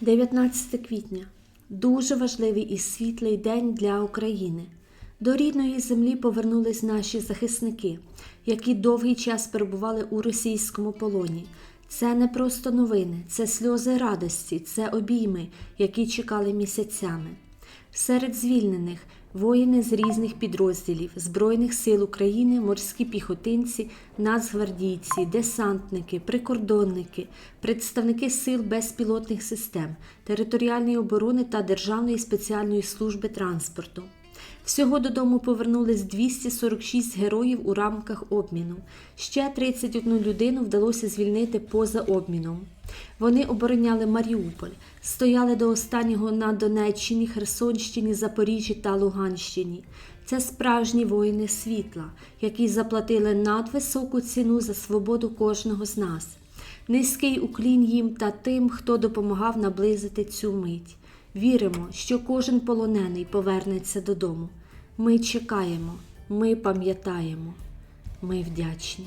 19 квітня дуже важливий і світлий день для України. До рідної землі повернулись наші захисники, які довгий час перебували у російському полоні. Це не просто новини, це сльози радості, це обійми, які чекали місяцями. Серед звільнених воїни з різних підрозділів Збройних сил України, морські піхотинці, нацгвардійці, десантники, прикордонники, представники сил безпілотних систем, територіальної оборони та Державної спеціальної служби транспорту. Всього додому повернулись 246 героїв у рамках обміну. Ще 31 людину вдалося звільнити поза обміном. Вони обороняли Маріуполь, стояли до останнього на Донеччині, Херсонщині, Запоріжжі та Луганщині. Це справжні воїни світла, які заплатили надвисоку ціну за свободу кожного з нас. Низький уклін їм та тим, хто допомагав наблизити цю мить. Віримо, що кожен полонений повернеться додому. Ми чекаємо, ми пам'ятаємо, ми вдячні.